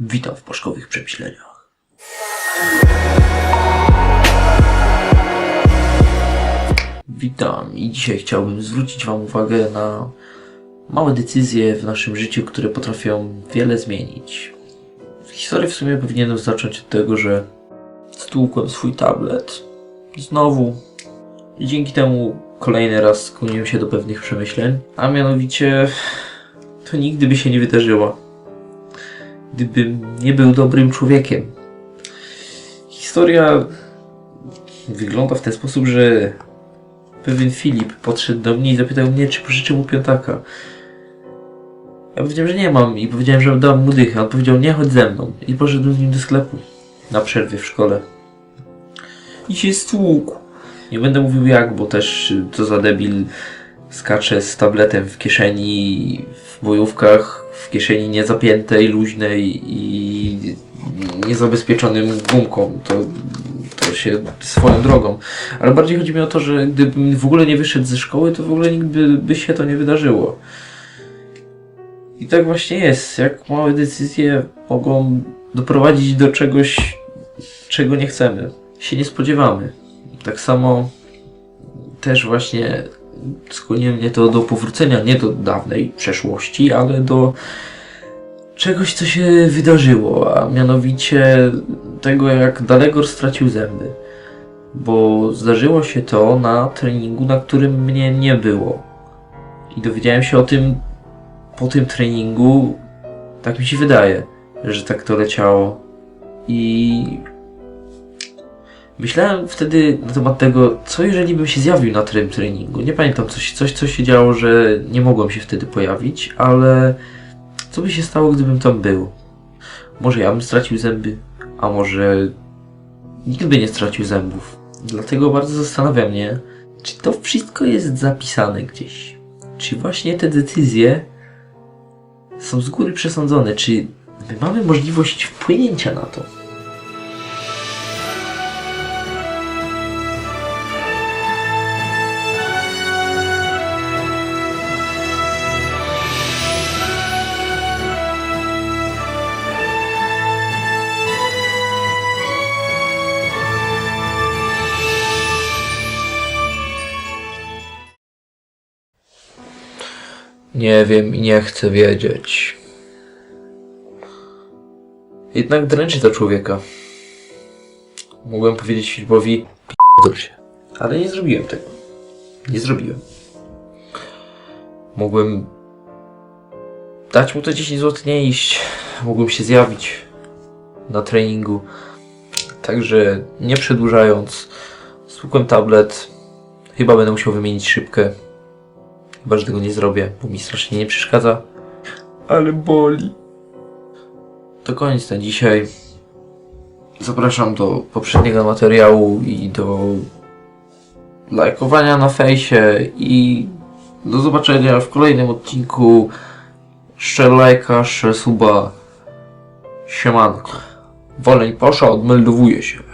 Witam w Paszkowych Przemyśleniach. Witam i dzisiaj chciałbym zwrócić Wam uwagę na małe decyzje w naszym życiu, które potrafią wiele zmienić. Historię w sumie powinienem zacząć od tego, że stłukłem swój tablet. Znowu. I dzięki temu kolejny raz skłoniłem się do pewnych przemyśleń, a mianowicie to nigdy by się nie wydarzyło gdybym nie był dobrym człowiekiem. Historia wygląda w ten sposób, że pewien Filip podszedł do mnie i zapytał mnie, czy pożyczę mu piątaka. Ja powiedziałem, że nie mam i powiedziałem, że dam mu dychę. On powiedział, nie chodź ze mną. I poszedł z nim do sklepu. Na przerwie w szkole. I się stłukł. Nie będę mówił jak, bo też co za debil skacze z tabletem w kieszeni w bojówkach, w kieszeni niezapiętej, luźnej i niezabezpieczonym gumką. To, to się swoją drogą. Ale bardziej chodzi mi o to, że gdybym w ogóle nie wyszedł ze szkoły, to w ogóle nigdy by się to nie wydarzyło. I tak właśnie jest. Jak małe decyzje mogą doprowadzić do czegoś, czego nie chcemy, się nie spodziewamy. Tak samo też właśnie skłoniło mnie to do powrócenia nie do dawnej przeszłości, ale do czegoś, co się wydarzyło, a mianowicie tego, jak Dalegor stracił zęby. Bo zdarzyło się to na treningu, na którym mnie nie było. I dowiedziałem się o tym po tym treningu, tak mi się wydaje, że tak to leciało. I Myślałem wtedy na temat tego, co jeżeli bym się zjawił na tym treningu. Nie pamiętam, coś, coś, co się działo, że nie mogłem się wtedy pojawić, ale co by się stało, gdybym tam był? Może ja bym stracił zęby, a może nikt by nie stracił zębów. Dlatego bardzo zastanawia mnie, czy to wszystko jest zapisane gdzieś. Czy właśnie te decyzje są z góry przesądzone? Czy my mamy możliwość wpłynięcia na to? Nie wiem i nie chcę wiedzieć. Jednak dręczy to człowieka. Mogłem powiedzieć Filipowi, p***dol się. Ale nie zrobiłem tego. Nie zrobiłem. Mogłem dać mu te 10 zł nie iść. Mogłem się zjawić na treningu. Także nie przedłużając, stłukłem tablet. Chyba będę musiał wymienić szybkę. Chyba, że tego nie zrobię, bo mi strasznie nie przeszkadza. Ale boli. To koniec na dzisiaj. Zapraszam do poprzedniego materiału i do lajkowania na fejsie i do zobaczenia w kolejnym odcinku. Szczer lajka, szczer suba. Siemanko. Woleń posza, odmeldowuje się.